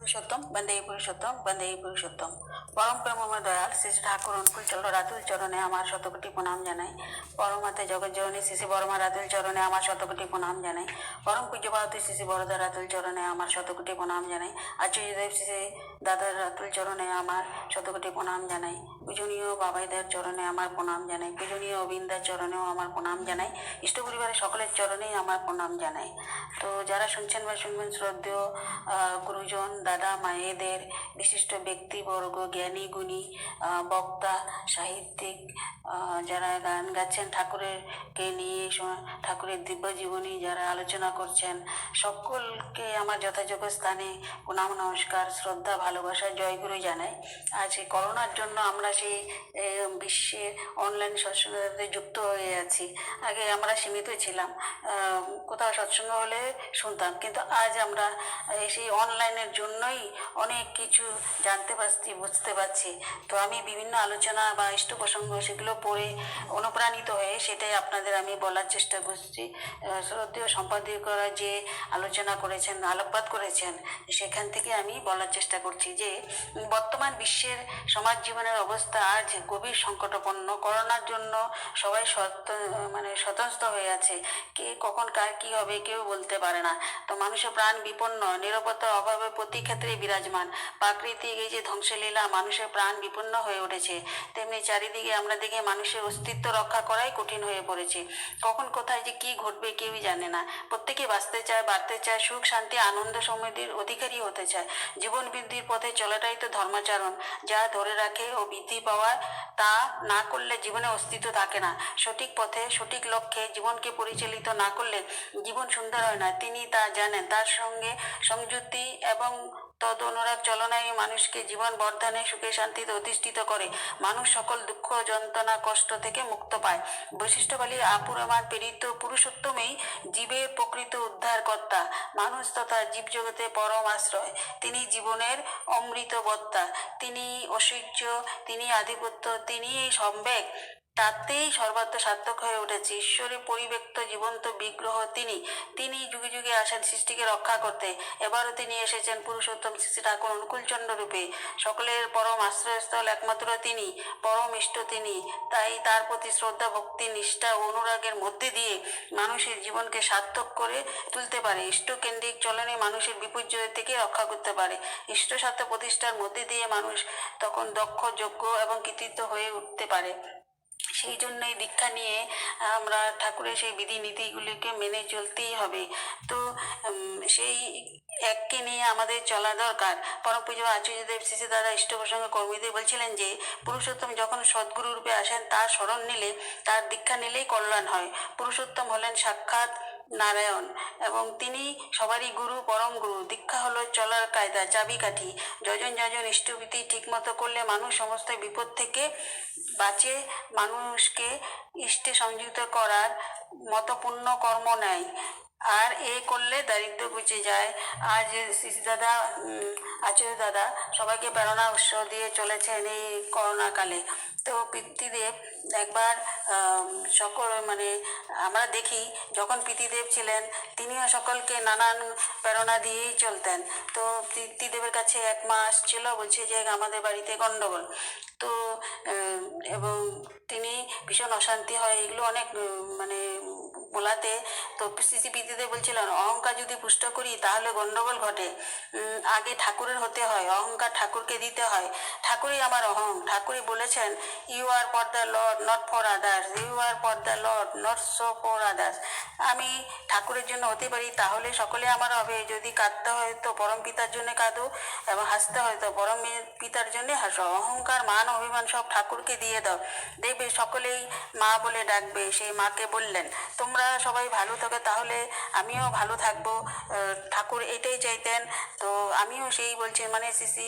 পুরুষোত্তম, বন্দে পুরুষোত্তম বন্দে পুরুষোত্তম। পরম প্রেমময় দয়াল, শ্রী ঠাকুর অনুকূল চন্দ্র রাতুল চরণে আমার শতকোটি প্রণাম জানাই। পরমাতে জগৎ জননী, শ্রী বর্মা রাতুল চরণে আমার শতকোটি প্রণাম জানাই। পরম পূজ্য ভারতী শ্রী বরদা রাতুল চরণে আমার শতকোটি প্রণাম জানাই। আচার্যদেব শ্রী দাদার রাতুল চরণে আমার শতকোটি প্রণাম জানাই। পূজনীয় বাবাইদের চরণে আমার প্রণাম জানাই। পূজনীয় অবিন্দার চরণেও আমার প্রণাম জানাই। ইষ্ট পরিবারের সকলের চরণেই আমার প্রণাম জানাই। তো যারা শুনছেন বা শুনবেন শ্রদ্ধেয় গুরুজন, দাদা, মায়েদের বিশিষ্ট ব্যক্তিবর্গ, জ্ঞানী, গুণী বক্তা, সাহিত্যিক যারা গান গাচ্ছেন, ঠাকুরেরকে নিয়ে ঠাকুরের দিব্য জীবনী যারা আলোচনা করছেন, সকলকে আমার যথাযোগ্য স্থানে প্রণাম, নমস্কার, শ্রদ্ধা ভালোবাসা জয়গুরু জানাই। আজ এই করোনার জন্য আমরা সেই বিশ্বে অনলাইন সৎসঙ্গে যুক্ত হয়ে আছি। আগে আমরা সীমিত ছিলাম কোথাও সৎসঙ্গ হলে শুনতাম। কিন্তু আজ আমরা সেই অনলাইনের জন্যই অনেক কিছু জানতে পারছি, বুঝতে পারছি। তো আমি বিভিন্ন আলোচনা বা ইষ্ট প্রসঙ্গ সেগুলো পড়ে অনুপ্রাণিত হয়ে সেটাই আপনাদের আমি বলার চেষ্টা করছি। শ্রদ্ধেয় সম্পাদকরা যে আলোচনা করেছেন, আলোকপাত করেছেন, সেখান থেকে আমি বলার চেষ্টা করছি। যে, বর্তমান বিশ্বের সমাজ জীবনের অবস্থা আজ গভীর সংকটাপন্ন। করোনার জন্য সবাই সত মানে স্বতন্ত্র হয়ে আছে। কে কখন কার কি হবে কেউ বলতে পারে না। তো মানুষের প্রাণ বিপন্ন নিরাপত্তার অভাবে প্রতি ক্ষেত্রে বিরাজমান। প্রাকৃতিক এই যে ধ্বংসলীলা, মানুষের প্রাণ বিপন্ন হয়ে উঠেছে। তেমনি চারিদিকে আমরা দেখে মানুষের অস্তিত্ব রক্ষা করাই কঠিন হয়ে পড়েছে। কখন কোথায় যে কি ঘটবে কেউই জানে না। প্রত্যেকে বাঁচতে চায়, বাড়তে চায়, সুখ, শান্তি, আনন্দ সমৃদ্ধির অধিকারী হতে চায়। জীবন বৃদ্ধির পথে চলাটাই তো ধর্মাচরণ। যা ধরে রাখে ও বৃদ্ধি পাওয়ার তা না করলে জীবনে অস্তিত্ব থাকে না। সঠিক পথে, সঠিক লক্ষ্যে জীবনকে পরিচালিত না করলে জীবন সুন্দর হয় না। তিনি তা জানেন। তার সঙ্গে সংযুক্তি এবং তদ অনুরাগ চলনায় মানুষকে জীবন বর্ধনে সুখে শান্তিতে অধিষ্ঠিত করে। মানুষ সকল দুঃখ, যন্ত্রণা, কষ্ট থেকে মুক্ত পায়। বৈশিষ্ট্যবালী আপুরমান প্রেরিত পুরুষোত্তমেই জীবের প্রকৃত উদ্ধারকর্তা। মানুষ তথা জীবজগতে পরম আশ্রয়। তিনি জীবনের অমৃত বত্তা তিনি ঐশ্বর্য, তিনি আধিপত্য, তিনি সম্বেক তাতেই সর্বাত্ম সার্থক হয়ে উঠেছে। ঈশ্বরে পরিব্যক্ত জীবন্ত বিগ্রহ তিনি তিনি যুগে যুগে আসেন সৃষ্টিকে রক্ষা করতে। এবারও তিনি এসেছেন পুরুষোত্তম শ্রী ঠাকুর অনুকূলচন্দ্র রূপে। সকলের পরম আশ্রয়স্থল একমাত্র তিনি, পরম ইষ্ট তিনি। তাই তার প্রতি শ্রদ্ধা, ভক্তি, নিষ্ঠা ও অনুরাগের মধ্যে দিয়ে মানুষের জীবনকে সার্থক করে তুলতে পারে। ইষ্টকেন্দ্রিক চলনে মানুষের বিপর্যয় থেকে রক্ষা করতে পারে। ইষ্ট স্বার্থ প্রতিষ্ঠার মধ্যে দিয়ে মানুষ তখন দক্ষ, যোগ্য এবং কৃতিত্ব হয়ে উঠতে পারে। সেই জন্যই দীক্ষা নিয়ে আমরা ঠাকুরের সেই বিধি নীতিগুলিকে মেনে চলতেই হবে। তো সেই এককে নিয়ে আমাদের চলা দরকার। পরম পুজো আচার্যদেব দেব শ্রী দাদা ইষ্ট প্রসঙ্গ কর্মীদের বলছিলেন যে, পুরুষোত্তম যখন সদ্গুরু রূপে আসেন, তার স্মরণ নিলে তার দীক্ষা নিলেই কল্যাণ হয়। পুরুষোত্তম হলেন সাক্ষাৎ নারায়ণ এবং তিনি সবারই গুরু, পরম গুরু। দীক্ষা হলো চলার কায়দা চাবিকাঠি যজন যজন ইষ্টভীতি ঠিক মতো করলে মানুষ সমস্ত বিপদ থেকে বাঁচে। মানুষকে ইষ্টে সংযুক্ত করার মতো কর্ম নেয়। আর এ করলে দারিদ্র ঘুচে যায়। আজ শিশু দাদা আচার্য দাদা, সবাইকে প্রেরণা উৎসাহ দিয়ে চলেছেন এই করোনা কালে তো পিতৃদেব একবার সকল মানে আমরা দেখি যখন পিতৃদেব ছিলেন, তিনিও সকলকে নানান প্রেরণা দিয়েই চলতেন। তো পিতৃদেবের কাছে এক মাস ছিল বলছে যে, আমাদের বাড়িতে গণ্ডগোল তো এবং তিনি ভীষণ অশান্তি হয়, এগুলো অনেক মানে বলাতে। তো শ্রী পিতিতে বলছিলেন অহংকার যদি পুষ্ট করি, তাহলে গন্ডগোল ঘটে। আগে ঠাকুরের হতে হয়, অহংকার ঠাকুরকে দিতে হয়। ঠাকুরই আমার অহং। ঠাকুরই বলেছেন you are for the Lord not for others you are for the Lord not so for others আমি ঠাকুরের জন্য হতে পারি, তাহলে সকলে আমার হবে। যদি কাঁদতে হয়, তো পরম পিতার জন্য কাঁদো, এবং হাসতে হয়, তো পরম পিতার জন্য হাসো। অহংকার, মান, অভিমান সব ঠাকুরকে দিয়ে দাও। দেখবে সকলেই মা বলে ডাকবে, সেই মাকে বললেন। তোমরা সবাই ভালো থাকো, তাহলে আমিও ভালো থাকব ঠাকুর এটাই চাইতেন। তো আমিও সেই বলছি মানে শ্রী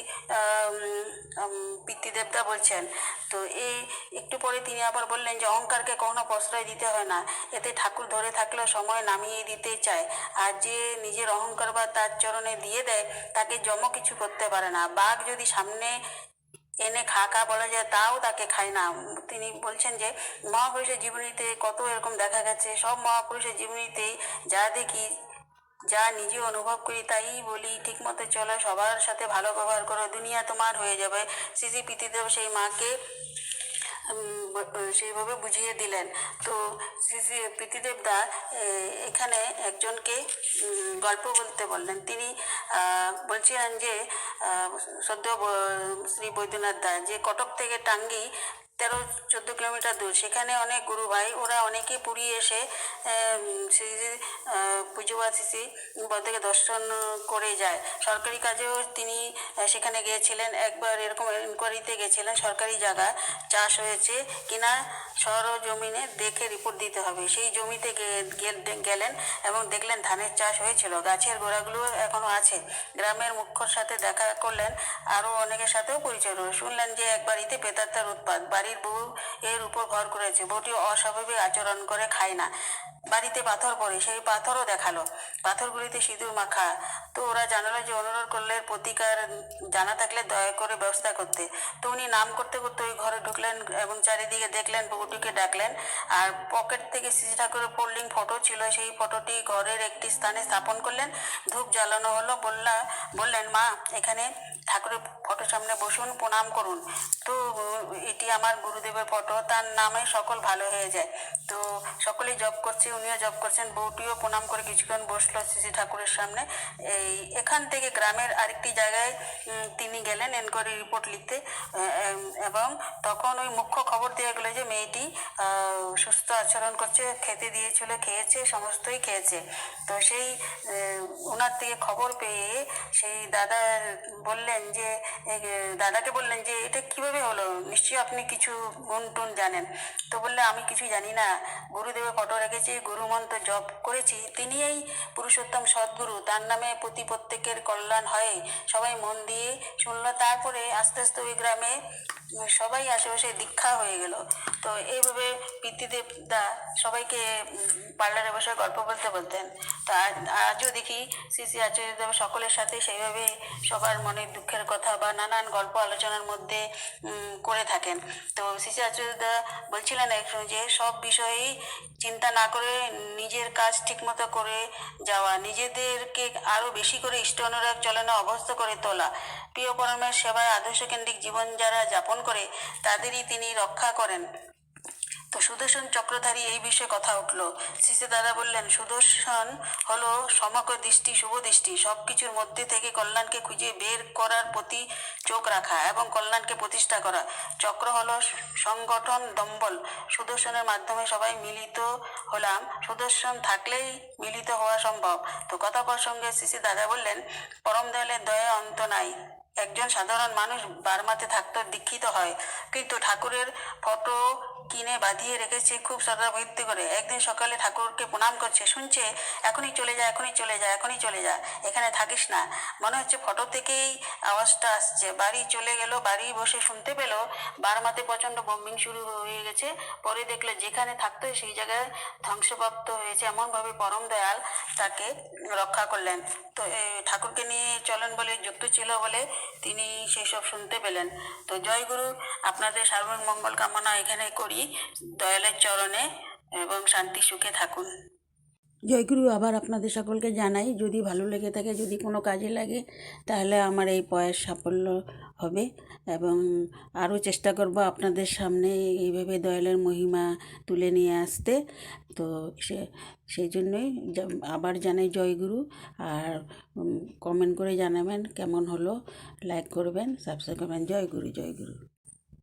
পিতৃদেবতা বলছেন। তো এই একটু পরে তিনি আবার বললেন যে, অহংকারকে কখনো প্রশ্রয় দিতে হয় না। এতে ঠাকুর ধরে থাকলেও সময় নামিয়ে দিতে চায়। আর যে নিজের অহংকার বা তার চরণে দিয়ে দেয়, তাকে জম কিছু করতে পারে না। বাঘ যদি সামনে এনে খা খা বলা যায় তাও তাকে খায় না। তিনি বলছেন যে, মহাপুরুষের জীবনীতে কত এরকম দেখা গেছে। সব মহাপুরুষের জীবনীতেই যা দেখি, যা নিজে অনুভব করি, তাই বলি ঠিক মতো চলো, সবার সাথে ভালো ব্যবহার করো, দুনিয়া তোমার হয়ে যাবে। সিসি পিতৃদেব সেই মাকে সেইভাবে বুঝিয়ে দিলেন। তো শ্রী শ্রী প্রীতিদেব দা এখানে একজনকে গল্প বলতে বললেন। তিনি বলছিলেন যে সদ্য শ্রী বৈদ্যনাথ দা, যে কটক থেকে টাঙ্গি তেরো চোদ্দ কিলোমিটার দূর। সেখানে অনেক গুরু ভাই ওরা অনেকে পুরী এসে শ্রী আহ, পুজোবা শ্রী বদ্ধকে দর্শন করে যায়। সরকারি কাজেও তিনি সেখানে গিয়েছিলেন। একবার এরকম ইনকোয়ারিতে গেছিলেন সরকারি জায়গা চাষ হয়েছে কিনা সর জমিনে দেখে রিপোর্ট দিতে হবে। সেই জমিতে গেলেন এবং দেখলেন ধানের চাষ হয়েছিল। গাছের গোড়াগুলো এখনও আছে। গ্রামের মুখ্যর সাথে দেখা করলেন। আরও অনেকের সাথেও পরিচয় শুনলেন যে এক বাড়িতে পেতাত্তার উৎপাদ বাড়ির বউ এর উপর ভর করেছে। বউটি অস্বাভাবিক আচরণ করে খায় না। বাড়িতে পাথর পড়ে, সেই পাথরও দেখাল। পাথরগুলিতে সিঁদুর মাখা। তো ওরা জানালো যে, অনুরোধ করলে প্রতিকার জানা থাকলে দয়া করে ব্যবস্থা করতে। তো উনি নাম করতে করতে ওই ঘরে ঢুকলেন এবং চারিদিকে দেখলেন, বউটিকে ডাকলেন। আর পকেট থেকে শ্রী ঠাকুরের পোল্ডিং ফটো ছিল, সেই ফটোটি ঘরের একটি স্থানে স্থাপন করলেন। ধূপ জ্বালানো হলো, বললা বললেন, মা, এখানে ঠাকুরের ফটোর সামনে বসুন, প্রণাম করুন। তো এটি আমার গুরুদেবের ফটো, তার নামে সকল ভালো হয়ে যায়। তো, সকলেই জব করছে, উনিও জব করছেন, বউটিও প্রণাম করে কিছুক্ষণ বসল শ্রী ঠাকুরের সামনে। এই, এখান থেকে গ্রামের আরেকটি জায়গায় তিনি গেলেন এনকোয়ারি রিপোর্ট লিখতে। এবং তখন ওই মুখ্য খবর দেওয়া গেলো যে মেয়েটি সুস্থ আচরণ করছে, খেতে দিয়েছিল, খেয়েছে, সমস্তই খেয়েছে। তো সেই ওনার থেকে খবর পেয়ে সেই দাদা বললেন যে দাদাকে বললেন যে, এটা কীভাবে হলো? নিশ্চয়ই আপনি কিছু গুণ টুন জানেন। তো বললে, আমি কিছু জানি না। গুরুদেবের ফটো রেখেছি, গুরুমন্ত্র জপ করেছি। তিনি এই পুরুষোত্তম সদ্গুরু। তার নামে প্রতি প্রত্যেকের কল্যাণ হয়। সবাই মন দিয়ে শুনলো। তারপরে আস্তে আস্তে ওই গ্রামে সবাই আশেপাশে দীক্ষা হয়ে গেল। তো এইভাবে পিতৃদেব দা সবাইকে পার্লারে বসে গল্প বলতে বলতেন। তো আজও দেখি শ্রী শ্রী আচার্যদেব সকলের সাথে সেইভাবে সবার মনের দুঃখের কথা বা নানান গল্প আলোচনার মধ্যে করে থাকেন। তো শ্রী আচার্যদা বলছিলেন যে, সব বিষয়েই চিন্তা না করে নিজের কাজ ঠিকমতো করে যাওয়া, নিজেদেরকে আরও বেশি করে ইষ্ট অনুরাগ চলনে, অভ্যস্ত করে তোলা। প্রিয় পরমের সেবায় আদর্শকেন্দ্রিক জীবন যারা যাপন করে, তাদেরই তিনি রক্ষা করেন। তো সুদর্শন চক্রধারী এই বিষয়ে কথা উঠল। শিশু দাদা বললেন, সুদর্শন হলো সমগ্র দৃষ্টি, শুভ দৃষ্টি সব কিছুর মধ্যে থেকে কল্যাণকে খুঁজে বের করার প্রতি চোখ রাখা এবং কল্যাণকে প্রতিষ্ঠা করা। চক্র হলো সংগঠন দম্বল। সুদর্শনের মাধ্যমে সবাই মিলিত হলাম। সুদর্শন থাকলেই মিলিত হওয়া সম্ভব। তো কথা প্রসঙ্গে শিশু দাদা বললেন, পরম দয়ালের দয়া অন্ত নাই। একজন সাধারণ মানুষ বার্মাতে থাকতো, দীক্ষিত হয়। কিন্তু ঠাকুরের ফটো কিনে বাঁধিয়ে রেখেছে খুব শ্রদ্ধা ভক্তি করে। একদিন সকালে ঠাকুরকে প্রণাম করছে, শুনছে, এখনই চলে যা, এখনই চলে যা, এখনই চলে যা, এখানে থাকিস না। মনে হচ্ছে ফটো থেকেই আওয়াজটা আসছে। বাড়ি চলে গেল, বাড়ি বসে শুনতে পেল, বারমাতে প্রচণ্ড বম্বিং শুরু হয়ে গেছে। পরে দেখল যেখানে থাকতো সেই জায়গায় ধ্বংসপ্রাপ্ত হয়েছে। এমনভাবে পরম দয়াল তাকে রক্ষা করলেন। তো ঠাকুরকে নিয়ে চলেন বলে যুক্ত ছিল বলে তিনি সেসব শুনতে পেলেন। তো জয়গুরু আপনাদের সার্বিক মঙ্গল কামনা এখানে করি। দয়ালের চরণে এবং শান্তি সুখে থাকুন। জয়গুরু আবার আপনাদের সকলকে জানাই, যদি ভালো লেগে থাকে, যদি কোনো কাজে লাগে, তাহলে আমার এই প্রয়াস সাফল্য হবে। এবং আরও চেষ্টা করব আপনাদের সামনে এইভাবে দয়ালের মহিমা তুলে নিয়ে আসতে। তো সে, সেই জন্যই আবার জানাই জয়গুরু আর কমেন্ট করে জানাবেন কেমন হলো। লাইক করবেন সাবস্ক্রাইব করবেন। জয়গুরু জয়গুরু জয় গুরু।